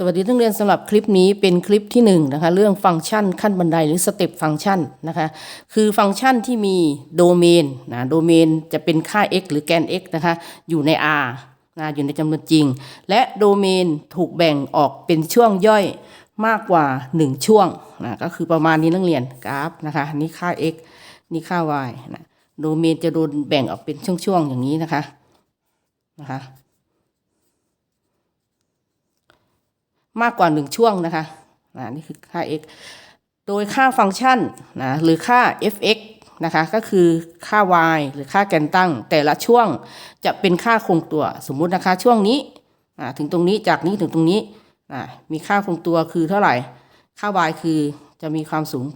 สวัสดีนักเรียนสำหรับคลิปนี้เป็นคลิปที่1นงนะคะเรื่องฟังก์ชันขั้นบันไดหรือสเต็ปฟังก์ชันนะคะคือฟังก์ชันที่มีโดเมนนะโดเมนจะเป็นค่า x หรือแกน x นะคะอยู่ใน R นะอยู่ในจำนวนจริง และโดเมนถูกแบ่งออกเป็นช่วงย่อยมากกว่า 1 ช่วงนะก็คือประมาณนี้นักเรียนกราฟนะคะนี่ค่า x นี่ค่า y นะโดเมนจะโดนแบ่งออกเป็นช่วงๆอย่างนี้นะคะนะคะ มากกว่า 1 ช่วงนะคะนะนี่คือค่า x โดยค่าฟังก์ชันนะหรือค่า f(x) นะคะก็คือค่า y หรือค่าแกนตั้ง แต่ละช่วงจะเป็นค่าคงตัวสมมุตินะคะช่วงนี้ถึงตรงนี้จากนี้ถึงตรงนี้มีค่าคงตัวคือเท่าไหร่ ค่า y คือจะมีความสูง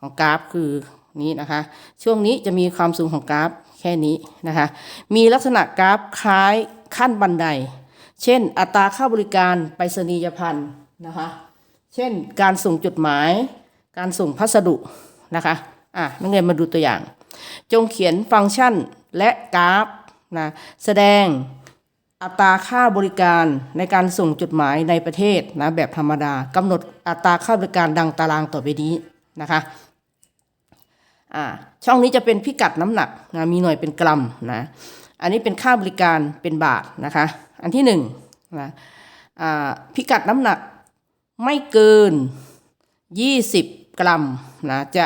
ของกราฟคือนี้นะคะ ช่วงนี้จะมีความสูงของกราฟแค่นี้นะคะ มีลักษณะกราฟคล้ายขั้นบันได เช่น อัตราค่าบริการไปรษณียพันธ์นะคะ เช่นการส่งจดหมาย การส่งพัสดุนะคะอะนักเรียนมาดูตัวอย่าง จงเขียนฟังก์ชันและกราฟนะแสดงอัตราค่าบริการในการส่งจดหมายในประเทศนะแบบธรรมดากำหนดอัตราค่าบริการดังตารางต่อไปนี้นะคะอ่าช่องนี้จะเป็นพิกัดน้ำหนักนะมีหน่วยเป็นกรัมนะ อันนี้เป็นค่าบริการเป็นบาทนะคะ อันที่หนึ่งนะพิกัดน้ำหนักไม่เกิน 20 กรัมนะจะ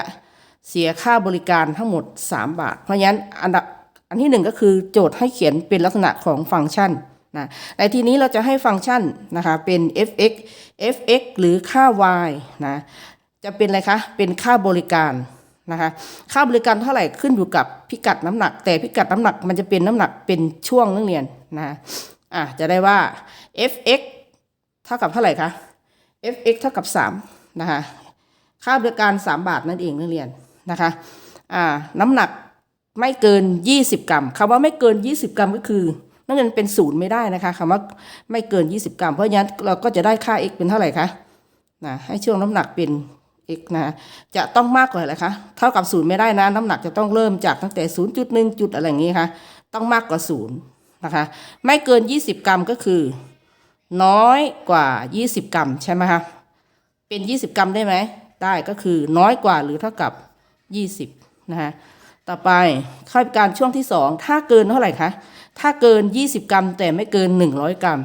เสียค่าบริการทั้งหมด 3 บาท เพราะฉะนั้นอันดับอันที่หนึ่งก็คือโจทย์ให้เขียนเป็นลักษณะของฟังก์ชันนะในที่นี้เราจะให้ฟังก์ชันนะคะเป็น fx fx หรือค่า y นะจะเป็นอะไรคะ เป็นค่าบริการ นะคะค่าบริการเท่าไหร่ขึ้นอยู่กับพิกัดน้ำหนัก แต่พิกัดน้ำหนักมันจะเป็นน้ำหนักเป็นช่วงนักเรียนนะอะจะได้ว่า fx เท่ากับเท่าไหร่คะ fx เท่ากับ3นะคะค่าบริการ 3 บาทนั่นเองนักเรียนนะคะอ่าน้ำหนักไม่เกิน 20 กรัมคำว่าไม่เกิน 20 กรัมก็คือนักเรียนเป็นศูนย์ไม่ได้นะคะคำว่าไม่เกิน 20 กรัม เพราะฉะนั้นเราก็จะได้ค่า x เป็นเท่าไหร่คะนะให้ช่วงน้ำหนักเป็น x นะจะต้องมากกว่าอะไรคะเท่ากับศูนย์ไม่ได้นะน้ำหนักจะต้องเริ่มจากตั้งแต่ 0.1 จุดอะไรอย่างงี้ค่ะต้องมากกว่าศูนย์นะคะไม่เกิน 20 กรัมก็คือ น้อยกว่า 20 กรัมใช่ไหมคะเป็น 20 กรัมได้ไหมได้ก็คือน้อยกว่าหรือเท่ากับ 20นะคะต่อไปค่าบริการช่วงที่ 2 ถ้าเกินเท่าไหร่คะถ้าเกิน 20 กรัม แต่ไม่เกิน 100 กรัม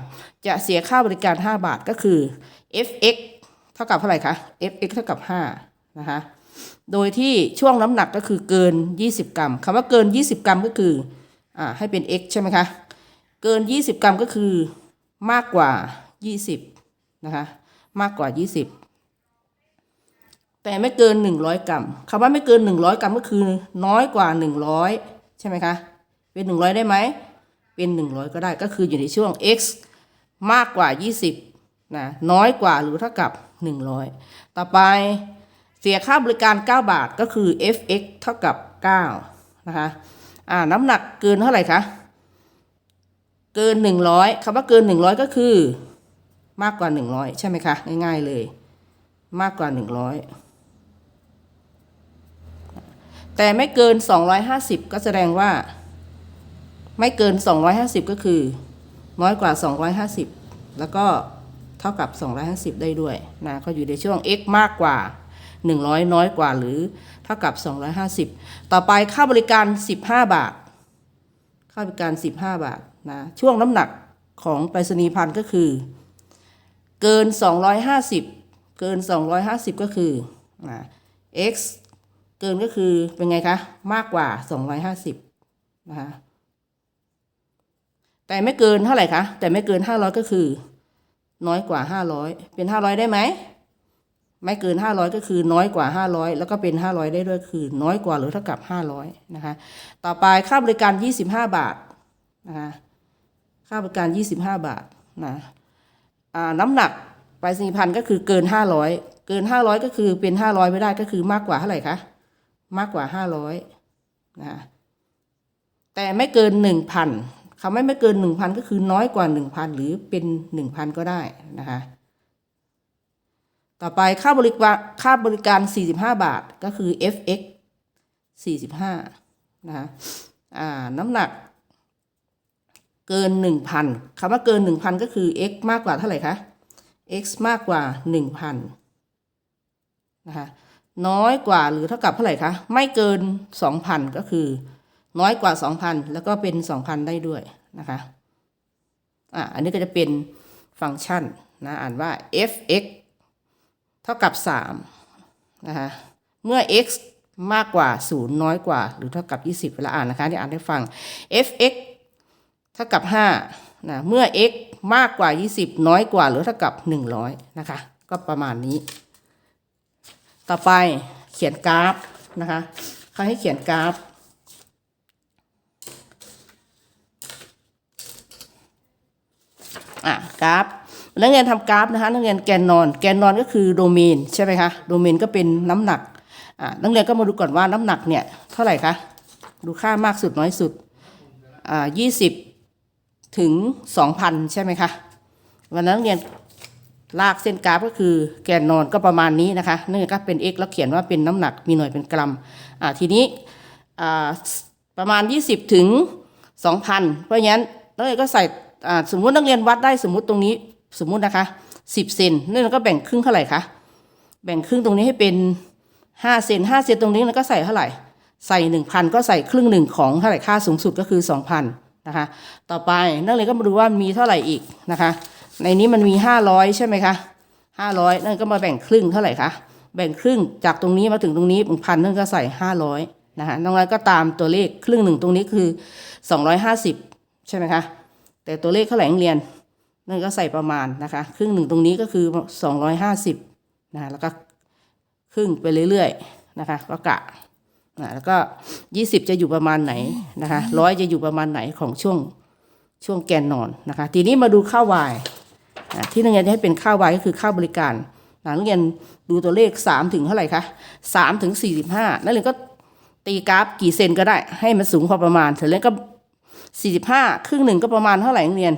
จะเสียค่าบริการ 5 บาทก็คือ fx ท่ากับเท่าไหร่คะ fx เท่ากับ5นะคะ โดยที่ช่วงน้ำหนักก็คือเกิน 20 กรัมคำว่าเกิน 20 กรัมก็คืออ่าให้เป็น x ใช่ไหมคะ เกิน 20 กรัมก็คือมากกว่า 20 นะคะ มากกว่า 20 แต่ไม่เกิน 100 กรัมคำว่าไม่เกิน 100 กรัมก็คือน้อยกว่า 100 ใช่ไหมคะ เป็น 100 ได้ไหม เป็น 100 ก็ได้ ก็คืออยู่ในช่วง x มากกว่า 20 นะ น้อยกว่าหรือเท่ากับ 100 ต่อไปเสียค่าบริการ 9 บาทก็คือ fx เท่ากับ 9 นะคะอ่าน้ำหนักเกินเท่าไหร่คะเกิน 100คำว่าเกิน 100 ก็คือ มากกว่า 100 ใช่ไหมคะ ง่ายๆเลย มากกว่า 100 แต่ไม่เกิน 250 ก็แสดงว่า ไม่เกิน 250 ก็คือ น้อยกว่า 250 แล้วก็ เท่ากับ 250 ได้ด้วยนะก็อยู่ในช่วง x มากกว่า 100 น้อยกว่าหรือเท่ากับ 250 ต่อไปค่าบริการ 15 บาท ค่าบริการ 15 บาทนะช่วงน้ำหนักของไปรษณีย์พันธ์ก็คือ เกิน 250 เกิน 250 ก็คือนะ x เกินก็คือเป็นไงคะ มากกว่า 250นะคะแต่ไม่เกินเท่าไหร่คะแต่ไม่เกิน 500 ก็คือ น้อยกว่า 500 เป็น 500 ได้ไหม ไม่เกิน 500 ก็คือน้อยกว่า 500 แล้วก็เป็น 500 ได้ด้วยคือ น้อยกว่าหรือเท่ากับ 500 นะคะ ต่อไปค่าบริการ 25 บาทนะคะค่าบริการ 25 บาทนะอ่าน้ำหนักไปรษณีย์พันก็คือเกิน 500 เกิน 500 ก็คือเป็น 500 ไม่ได้ก็คือมากกว่าเท่าไหร่คะมากกว่า 500นะแต่ไม่เกิน 1,000 คำว่าไม่เกิน 1,000 ก็คือน้อยกว่า 1,000 หรือเป็น 1,000 ก็ได้นะคะ ต่อไปค่าบริการค่าบริการ 45 บาทก็คือ fx 45นะคะอ่าน้ำหนักเกิน 1,000 คำว่าเกิน 1,000 ก็คือ x มากกว่าเท่าไหร่คะ x มากกว่า 1,000 นะคะ น้อยกว่าหรือเท่ากับเท่าไหร่คะ ไม่เกิน 2,000 ก็คือ น้อยกว่า 2,000 แล้วก็เป็น 2,000 ได้ด้วยนะคะ อะอันนี้ก็จะเป็นฟังก์ชันนะอ่านว่า f(x) เท่ากับ 3 นะคะ เมื่อ x มากกว่า 0 น้อยกว่า หรือเท่ากับ 20 เวลาอ่านนะคะที่อ่านให้ฟัง f(x) เท่ากับ5นะเมื่อ x มากกว่า 20 น้อยกว่า หรือเท่ากับ 100 นะคะ ก็ประมาณนี้ ต่อไปเขียนกราฟนะคะเขาให้เขียนกราฟ อะกราฟนักเรียนทำกราฟนะคะนักเรียนแกนนอน แกนนอนก็คือโดเมนใช่ไหมคะโดเมนก็เป็นน้ำหนักอะนักเรียนก็มาดูก่อนว่าน้ำหนักเนี่ยเท่าไหร่คะดูค่ามากสุดน้อยสุดอ่ายี่สิบถึงสองพันใช่ไหมคะวันนั้นนักเรียนลากเส้นกราฟก็คือแกนนอนก็ประมาณนี้นะคะนักเรียนก็เป็น x แล้วเขียนว่าเป็นน้ำหนักมีหน่วยเป็นกรัมอ่าทีนี้อ่าประมาณ 20 ถึง 2,000 เพราะงั้นนักเรียนก็ใส่ สมมุตินักเรียนวัดได้สมมุติตรงนี้สมมุตินะคะ10เซนนักเรียนก็แบ่งครึ่งเท่าไหร่คะแบ่งครึ่งตรงนี้ให้เป็น5เซน5เซนตรงนี้แล้วก็ใส่เท่าไหร่ ใส่1,000ก็ใส่ครึ่งหนึ่งของเท่าไหร่ค่าสูงสุดก็คือ2,000นนะคะ ต่อไปนักเรียนก็มาดูว่ามีเท่าไหร่อีกนะคะ ในนี้มันมี500ใช่ไหมคะ500นั่นก็มาแบ่งครึ่งเท่าไหร่คะแบ่งครึ่งจากตรงนี้มาถึงตรงนี้1,000นั่นก็ใส่500นะคะน้องน้อยก็ตามตัวเลขครึ่งหนึ่งตรงนี้คือ250ใช่ไหมคะ แต่ตัวเลขเท่าไหร่นักเรียนนั่นก็ใส่ประมาณนะคะครึ่งหนึ่งตรงนี้ก็คือ 250นะแล้วก็ครึ่งไปเรื่อยๆนะคะก็กะนะแล้วก็ 20 จะอยู่ประมาณไหนนะคะร้อยจะอยู่ประมาณไหนของช่วงช่วงแกนนอนนะคะ ทีนี้มาดูค่าววายอะที่นักเรียนจะให้เป็นค่าววายก็คือค่าวบริการนะนักเรียนดูตัวเลข 3 ถึงเท่าไหร่คะ3ถึง45นักเรียนก็ตีกราฟกี่เซนก็ได้ให้มันสูงพอประมาณเสร็จแล้วก็ สี่สิบห้าครึ่งหนึ่งก็ประมาณเท่าไหร่นักเรียน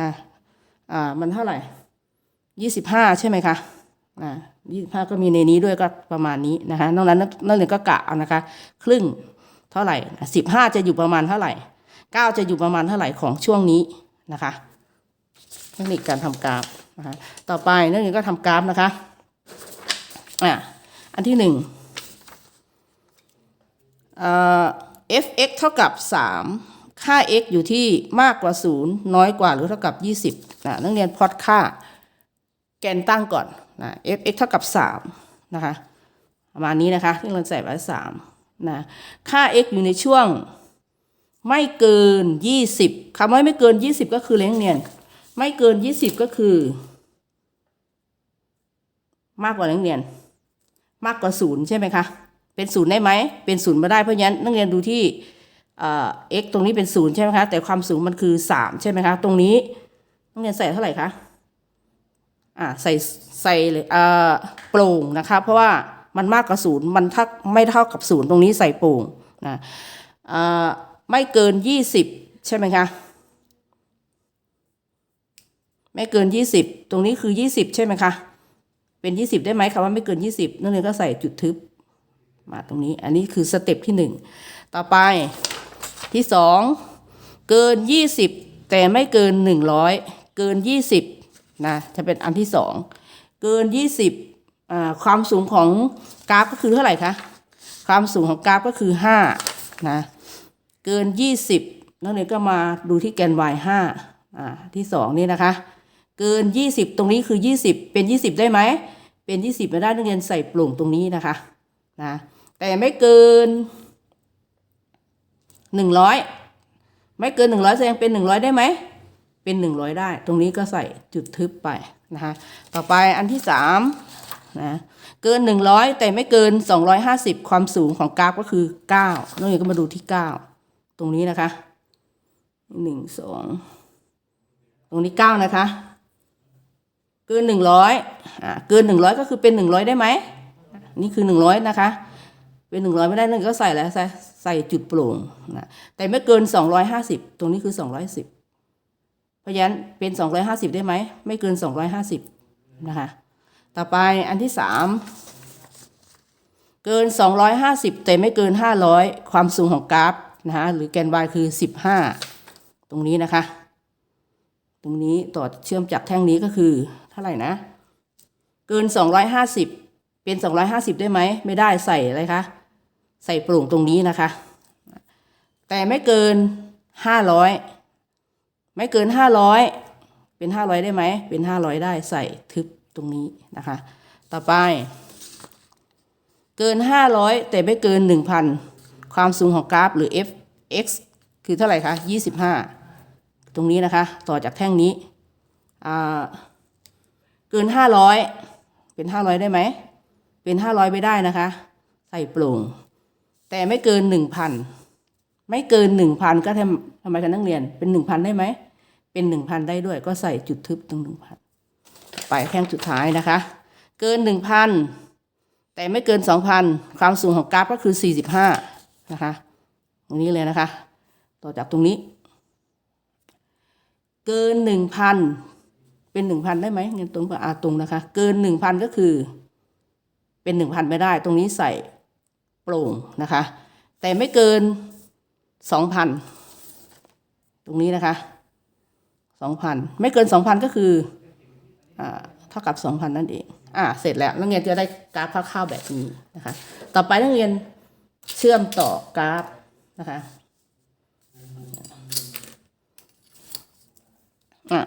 นะอ่ามันเท่าไหร่ยี่สิบห้าใช่ไหมคะอ่ายี่สิบห้าก็มีในนี้ด้วยก็ประมาณนี้นะคะนอกนั้นนักเรียนก็กะเอานะคะ ครึ่งเท่าไหร่สิบห้าจะอยู่ประมาณเท่าไหร่เก้าจะอยู่ประมาณเท่าไหร่ของช่วงนี้นะคะเทคนิคการทำกราฟนะคะต่อไปนักเรียนก็ทำกราฟนะคะอะอันที่หนึ่งเอ่อ f(x) เท่ากับ3 ค่า x อยู่ที่มากกว่า 0 น้อยกว่าหรือเท่ากับ 20นะนักเรียนพอตค่า แกนตั้งก่อนนะ f(x) เท่ากับ 3 นะคะ ประมาณนี้นะคะที่เราใส่ไว้3นะค่า x อยู่ในช่วงไม่เกิน 20คำว่าไม่เกิน 20 ก็คือเลี้ยงเนียน ไม่เกิน 20 ก็คือ มากกว่าเลี้ยงเนียน มากกว่า 0 ใช่ไหมคะ เป็น 0 ได้ไหม เป็น 0 ไม่ได้เพราะฉะนั้นนักเรียนดูที่ เอ่อ x ตรงนี้เป็นศูนย์ใช่ไหมคะ แต่ความสูงมันคือสามใช่ไหมคะ ตรงนี้ต้องเรียนใส่เท่าไหร่คะอ่าใส่ใส่เลยอ่อโปร่งนะคะ เพราะว่ามันมากกว่าศูนย์มันทักไม่เท่ากับศูนย์ตรงนี้ใส่โปร่งนะเอ่อไม่เกินยี่สิบใช่ไหมคะไม่เกินยี่สิบตรงนี้คือยี่สิบใช่ไหมคะเป็นยี่สิบได้ไหมคำว่าไม่เกินยี่สิบนักเรียก็ใส่จุดทึบมาตรงนี้ อันนี้คือสเต็ปที่หนึ่งต่อไป ที่สองเกิน 20 แต่ไม่เกิน 100 เกิน 20นะจะเป็นอันที่สองเกิน 20อ่าความสูงของกราฟก็คือเท่าไหร่คะความสูงของกราฟก็คือ5นะเกิน 20นักเรียนก็มาดูที่แกน y 5อ่าที่สองนี่นะคะเกิน 20 ตรงนี้คือ 20 เป็น 20 ได้ไหม เป็น 20ไม่ได้นักเรียนใส่ปลุ่งตรงนี้นะคะ นะ แต่ไม่เกิน หนึ่งร้อยไม่เกินหนึ่งร้อยแสดงเป็นหนึ่งร้อยได้ไหม เป็นหนึ่งร้อยได้ ตรงนี้ก็ใส่จุดทึบไปนะคะต่อไปอันที่สามนะเกินหนึ่งร้อยแต่ไม่เกินสองร้อยห้าสิบความสูงของกราฟก็คือเก้าน้องเอ๋ก็มาดูที่เก้าตรงนี้นะคะหนึ่งสองตรงนี้เก้านะคะ เกินหนึ่งร้อยอ่าเกินหนึ่งร้อยก็คือเป็นหนึ่งร้อยได้ไหมนี่คือหนึ่งร้อยนะคะ เป็นหนึ่งร้อยไม่ได้นั่นก็ใส่แล้วใส่ ใส่จุดโปร่งนะแต่ไม่เกินสองร้อยห้าสิบตรงนี้คือสองร้อยสิบเพราะฉะนั้นเป็นสองร้อยห้าสิบได้ไหม ไม่เกินสองร้อยห้าสิบนะคะ ต่อไปอันที่สามเกินสองร้อยห้าสิบแต่ไม่เกินห้าร้อยความสูงของกราฟนะคะหรือแกน y คือสิบห้าตรงนี้นะคะ ตรงนี้ต่อเชื่อมจากแท่งนี้ก็คือเท่าไหร่นะ เกิน 250 เป็น 250 ได้ไหม ไม่ได้ใส่อะไรคะ ใส่โปร่งตรงนี้นะคะ แต่ไม่เกิน500ไม่เกิน500เป็น500ได้ไหม เป็น500ได้ใส่ทึบตรงนี้นะคะ ต่อไป เกิน500แต่ไม่เกิน1,000ความสูงของกราฟหรือ fx คือเท่าไหร่คะ25ตรงนี้นะคะ ต่อจากแท่งนี้เกิน500เป็น500ได้ไหม เป็น500ไม่ได้นะคะ ใส่โปร่ง แต่ไม่เกิน1,000ไม่เกิน1,000ก็ทำทำไมกันนักเรียนเป็น1,000ได้ไหมเป็น1,000ได้ด้วย ก็ใส่จุดทึบตรง1,000ไปแท่งสุดท้ายนะคะ เกิน1,000แต่ไม่เกิน2,000ความสูงของกราฟก็คือ45นะคะตรงนี้เลยนะคะ ต่อจากตรงนี้ เกิน1,000เป็น1,000ได้ไหมเงินตรงกับอาตรงนะคะ เกิน1,000ก็คือ เป็น1,000ไม่ได้ ตรงนี้ใส่ โปร่งนะคะ แต่ไม่เกิน2,000ตรงนี้นะคะ2,000ไม่เกิน2,000ก็คืออ่าเท่ากับ2,000นั่นเองอ่าเสร็จแล้วนักเรียนจะได้กราฟคร่าวๆแบบนี้นะคะ ต่อไปนักเรียนเชื่อมต่อกราฟนะคะอะ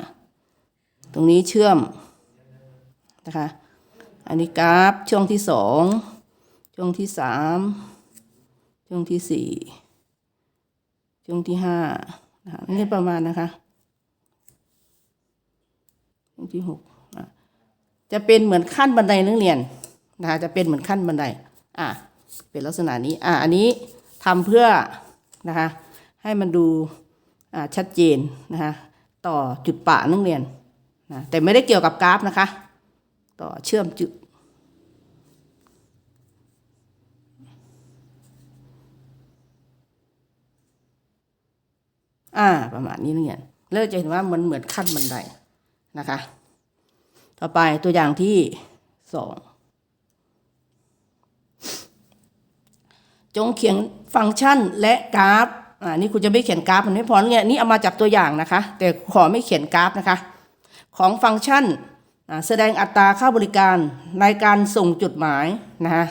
ตรงนี้เชื่อมนะคะ อันนี้กราฟช่วงที่สอง ช่วงที่สามช่วงที่สี่ช่วงที่ห้านะคะนี่ประมาณนะคะช่วงที่หกจะเป็นเหมือนขั้นบันไดนักเรียนนะคะจะเป็นเหมือนขั้นบันไดอะเป็นลักษณะนี้อะอันนี้ทำเพื่อนะคะให้มันดูอ่าชัดเจนนะคะต่อจุดปะนักเรียนนะแต่ไม่ได้เกี่ยวกับกราฟนะคะ ต่อเชื่อมจุด อ่า ประมาณนี้นักเรียนเริ่มจะเห็นว่ามันเหมือนขั้นบันไดนะคะ ต่อไปตัวอย่างที่สองจงเขียนฟังก์ชันและกราฟอ่านี่คุณจะไม่เขียนกราฟมันไม่พอเนี่ยนี่เอามาจากตัวอย่างนะคะ แต่ขอไม่เขียนกราฟนะคะ ของฟังก์ชันแสดงอัตราค่าบริการในการส่งจดหมายนะคะ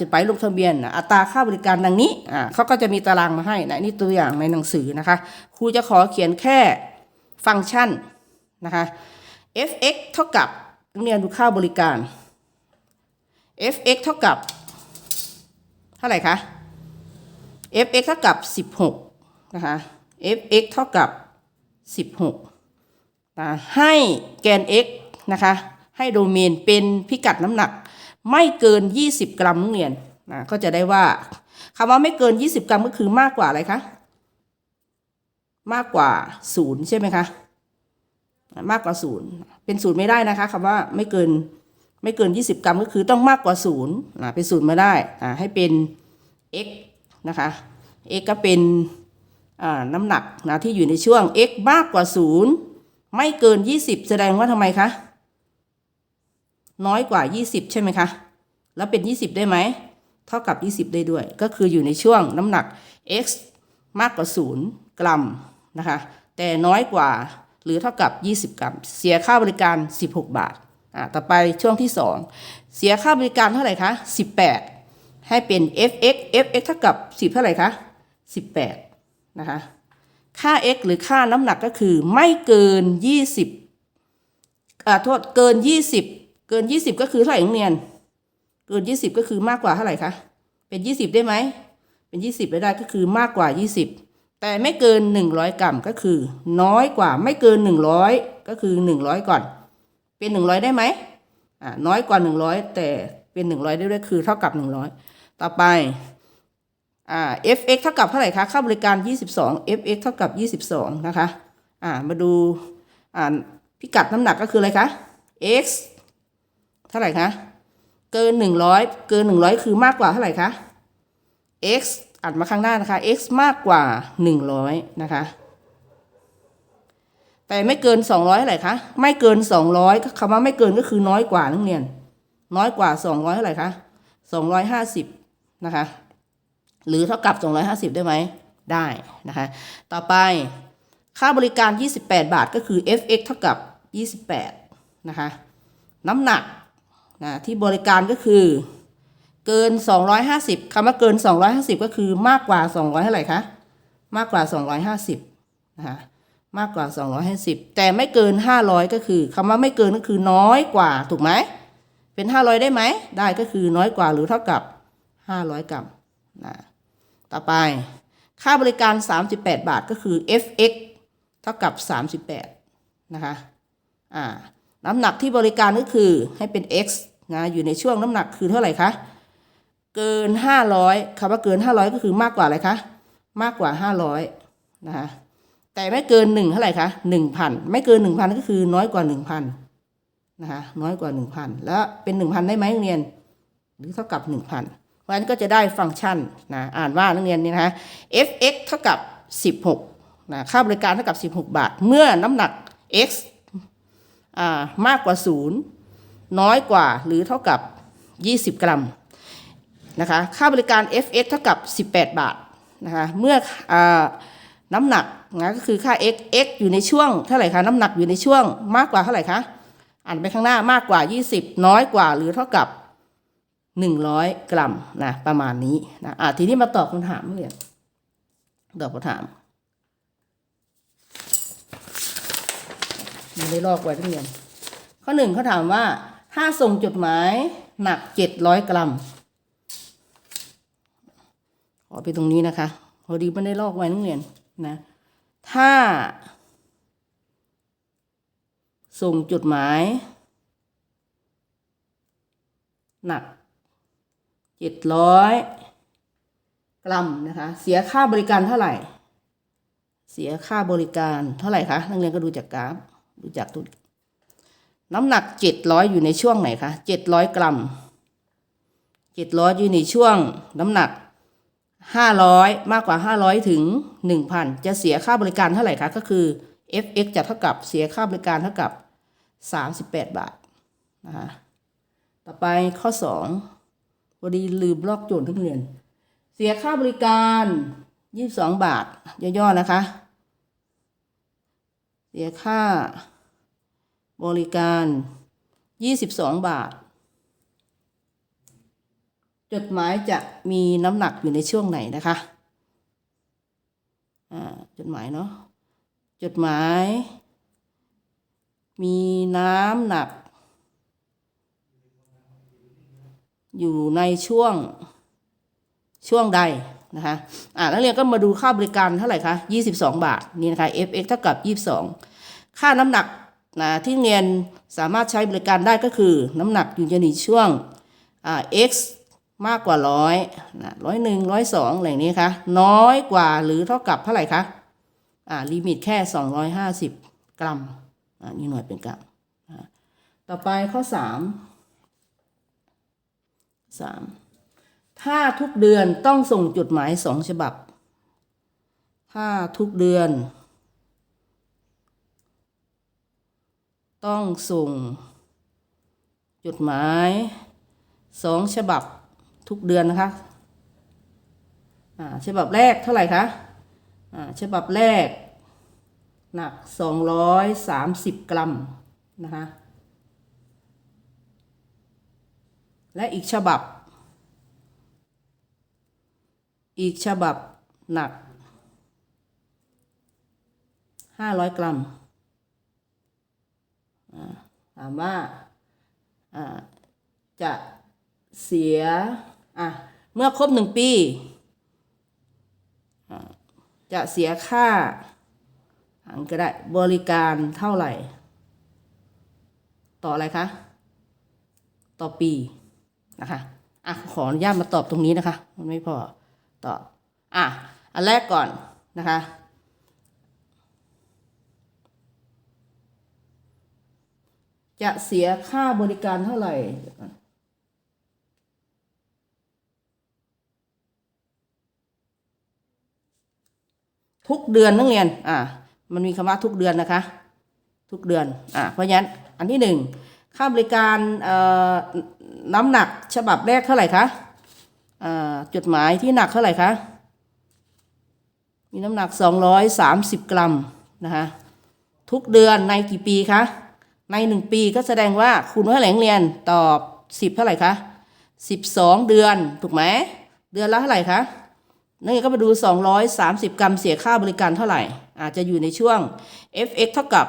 จดหมายลงทะเบียนอัตราค่าบริการดังนี้เขาก็จะมีตารางมาให้นะนี่ตัวอย่างในหนังสือนะคะครูจะขอเขียนแค่ฟังก์ชันนะคะ fx เท่ากับเรียนดูค่าบริการ fx เท่ากับ เท่าไหร่คะ fx เท่ากับ 16 นะคะ fx เท่ากับ 16นะให้แกน x นะคะ ให้โดเมนเป็นพิกัดน้ำหนัก ไม่เกิน 20 กรัมเรียนนะก็จะได้ว่าคำว่าไม่เกิน 20 กรัมก็คือมากกว่าอะไรคะมากกว่า0ใช่ไหมคะมากกว่า0เป็น0ไม่ได้นะคะคำว่าไม่เกินไม่เกิน 20 กรัมก็คือต้องมากกว่า0นะเป็น0ไม่ได้อ่าให้เป็น x นะคะ x ก็เป็นอ่าน้ำหนักนะที่อยู่ในช่วง x มากกว่า 0 ไม่เกิน 20 แสดงว่าทำไมคะ น้อยกว่า 20 ใช่ไหมคะ แล้วเป็น 20 ได้ไหม เท่ากับ 20 ได้ด้วย ก็คืออยู่ในช่วงน้ำหนัก x มากกว่า 0 กรัมนะคะ แต่น้อยกว่าหรือเท่ากับ 20 กรัม เสียค่าบริการ 16 บาท อ่า ต่อไปช่วงที่ 2 เสียค่าบริการเท่าไหร่คะ 18 ให้เป็น fx fx เท่ากับ 10 เท่าไหร่คะ 18 นะคะ ค่า x หรือค่าน้ำหนักก็คือไม่เกิน 20 อ่า โทษ เกิน 20 เกิน20ก็คือเท่าไหร่นักเรียน เกิน20ก็คือมากกว่าเท่าไหร่คะ เป็น20ได้ไหม เป็น20ไม่ได้ก็คือมากกว่า20แต่ไม่เกิน100กรัมก็คือ น้อยกว่าไม่เกิน100ก็คือ100ก่อน เป็น100ได้ไหมอ่าน้อยกว่า100แต่เป็น100ได้ด้วยคือเท่ากับ100ต่อไปอ่า fx เท่ากับเท่าไหร่คะค่าบริการ 22 fx เท่ากับ 22 นะคะอ่ามาดูอ่าพิกัดน้ำหนักก็คืออะไรคะ x เท่าไหร่คะ เกิน 100 เกิน 100 คือมากกว่าเท่าไหร่คะ x อัดมาข้างหน้านะคะ x มากกว่า 100 นะคะ แต่ไม่เกิน 200เท่าไหร่คะ ไม่เกิน 200คำว่าไม่เกินก็คือน้อยกว่านักเรียน น้อยกว่า 200เท่าไหร่คะ 250 นะคะ หรือเท่ากับ 250 ได้ไหม ได้นะคะ ต่อไปค่าบริการ 28 บาทก็คือ fx เท่ากับ 28 นะคะ น้ำหนัก นะที่บริการก็คือ เกิน 250คำว่าเกิน 250 ก็คือมากกว่า 200เท่าไหร่คะมากกว่า 250นะคะมากกว่า 250 แต่ไม่เกิน 500 ก็คือคำว่าไม่เกินก็คือน้อยกว่าถูกไหมเป็น 500 ได้ไหมได้ก็คือน้อยกว่าหรือเท่ากับ 500 กรัมนะต่อไปค่าบริการ 38 บาทก็คือ fx เท่ากับ 38 นะคะ อ่า น้ำหนักที่บริการก็คือให้เป็น x นะอยู่ในช่วงน้ำหนักคือเท่าไหร่คะเกิน 500คำว่าเกิน 500 ก็คือมากกว่าอะไรคะมากกว่า 500 นะคะแต่ไม่เกิน1เท่าไหร่คะ1,000 ไม่เกิน 1,000 ก็คือน้อยกว่า 1,000 นะคะน้อยกว่า 1,000 แล้วเป็น 1,000 ได้ไหมนักเรียน หรือเท่ากับ 1,000 เพราะฉะนั้นก็จะได้ฟังก์ชันนะอ่านว่านักเรียนนี่นะคะ fx เท่ากับ 16นะค่าบริการเท่ากับ 16 บาท เมื่อน้ำหนัก x มากกว่า 0 น้อยกว่าหรือเท่ากับ 20 กรัมนะคะค่าบริการ fx เท่ากับ 18 บาทนะคะเมื่ออน้ำหนักนะก็คือค่า x x อยู่ในช่วงเท่าไหร่คะน้ำหนักอยู่ในช่วงมากกว่าเท่าไหร่คะอ่านไปข้างหน้ามากกว่า 20 น้อยกว่าหรือเท่ากับ 100 กรัมนะประมาณนี้นะอะทีนี้มาตอบคำถามเนี่ยตอบคำถาม ไม่ได้ลอกไว้ทั้งเรียน ข้อหนึ่งเขาถามว่า ถ้าส่งจดหมายหนัก700กรัม ขอไปตรงนี้นะคะ พอดีไม่ได้ลอกไว้นักเรียนนะ ถ้า ส่งจดหมาย หนัก700กรัมนะคะ เสียค่าบริการเท่าไหร่ เสียค่าบริการเท่าไหร่คะ นักเรียนก็ดูจากกราฟ ดูจากตัวน้ำหนัก700อยอยู่ในช่วงไหนคะ700กรัม700อยอยู่ในช่วงน้ำหนัก500มากกว่า500ถึง1,000จะเสียค่าบริการเท่าไหร่คะก็คือ fx จะเท่ากับเสียค่าบริการเท่ากับ38บแปดบาทนะคะต่อไปข้อ2พอดีลืมลอกโจทย์ทั้งเรียน เสียค่าบริการ22บาทย่อๆนะคะ เสียค่า บริการ 22 บาท จดหมายจะมีน้ำหนักอยู่ในช่วงไหนนะคะจดหมายเนาะจดหมาย มีน้ำหนัก อยู่ในช่วงช่วงใดนะคะอ่านักเรียนก็มาดูค่าบริการเท่าไหร่คะ22 บาท นี่นะคะ fx เท่ากับ 22 ค่าน้ำหนัก นะที่เรียนสามารถใช้บริการได้ก็คือ น้ำหนักอยู่ในช่วงอ่า x มากกว่าร้อยนะร้อยหนึ่งร้อยสองอะไรอย่างนี้คะน้อยกว่าหรือเท่ากับเท่าไหร่คะอ่าลิมิตแค่สองร้อยห้าสิบกรัมอ่านี่หน่วยเป็นกรัมต่อไปข้อสามสามถ้าทุกเดือนต้องส่งจดหมายสองฉบับ ถ้าทุกเดือน ต้องส่ง จดหมายสองฉบับทุกเดือนนะคะอ่าฉบับแรกเท่าไหร่คะอ่าฉบับแรก หนักสองร้อยสามสิบกรัมนะคะ และอีกฉบับ อีกฉบับหนักห้าร้อยกรัม ถามว่าจะเสียเมื่อครบหนึ่งปี จะเสียค่าอันก็ได้บริการเท่าไหร่ ต่ออะไรคะ ต่อปีนะคะอะขออนุญาตมาตอบตรงนี้นะคะ มันไม่พอตอบอะอันแรกก่อนนะคะ จะเสียค่าบริการเท่าไหร่ ทุกเดือนนักเรียน อ่า มันมีคำว่าทุกเดือนนะคะ ทุกเดือน อ่า เพราะฉะนั้นอันที่หนึ่งค่าบริการเอ่อน้ำหนักฉบับแรกเท่าไหร่คะอ่าจดหมายที่หนักเท่าไหร่คะ มีน้ำหนัก 230 กรัมนะคะทุกเดือนในกี่ปีคะ ในหนึ่งปีก็แสดงว่าคูณเท่าไหร่นักเรียนตอบสิบเท่าไหร่คะสิบสองเดือนถูกไหมเดือนละเท่าไหร่คะนักเรียนก็มาดู 230 กรัมเสียค่าบริการเท่าไหร่ อาจจะอยู่ในช่วง fx เท่ากับ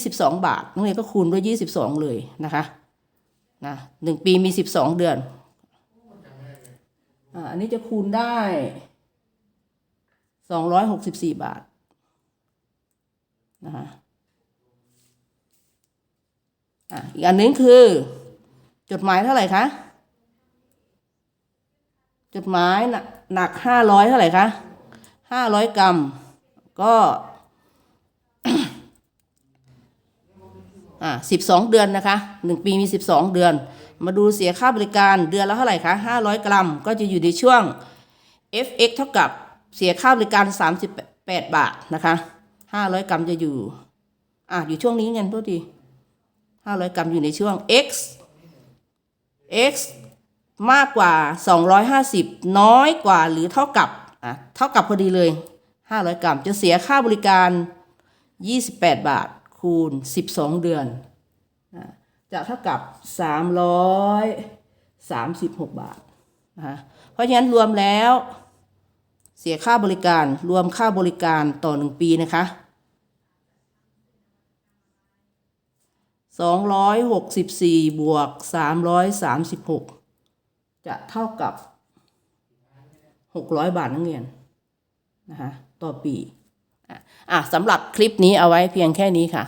22 บาทนักเรียนก็คูณด้วย 22 เลยนะคะนะหนึ่งปีมี 12 เดือนอ่าอันนี้จะคูณได้ 264 บาทนะคะ อีกอันนึงคือ จดหมายเท่าไหร่คะจดหมายหนักห้าร้อยเท่าไหร่คะห้าร้อยกรัม ก็อ่าสิบสองเดือนนะคะหนึ่งปีมีสิบสองเดือน มาดูเสียค่าบริการเดือนละเท่าไหร่คะห้าร้อยกรัม ก็จะอยู่ในช่วง fx เท่ากับเสียค่าบริการสามสิบแปดบาทนะคะห้าร้อยกรัมจะอยู่ อ่าอยู่ช่วงนี้เงินตัวดี 500 กรัมอยู่ในช่วง x x มากกว่า 250 น้อยกว่าหรือเท่ากับอะเท่ากับพอดีเลย 500 กรัมจะเสียค่าบริการ 28 บาท คูณ 12 เดือน จะเท่ากับ 336 บาทนะเพราะฉะนั้นรวมแล้ว เสียค่าบริการรวมค่าบริการต่อ 1 ปีนะคะ 264 บวก 336 จะเท่ากับ 600 บาทนักเรียนนะคะต่อปีอะสำหรับคลิปนี้เอาไว้เพียงแค่นี้ค่ะ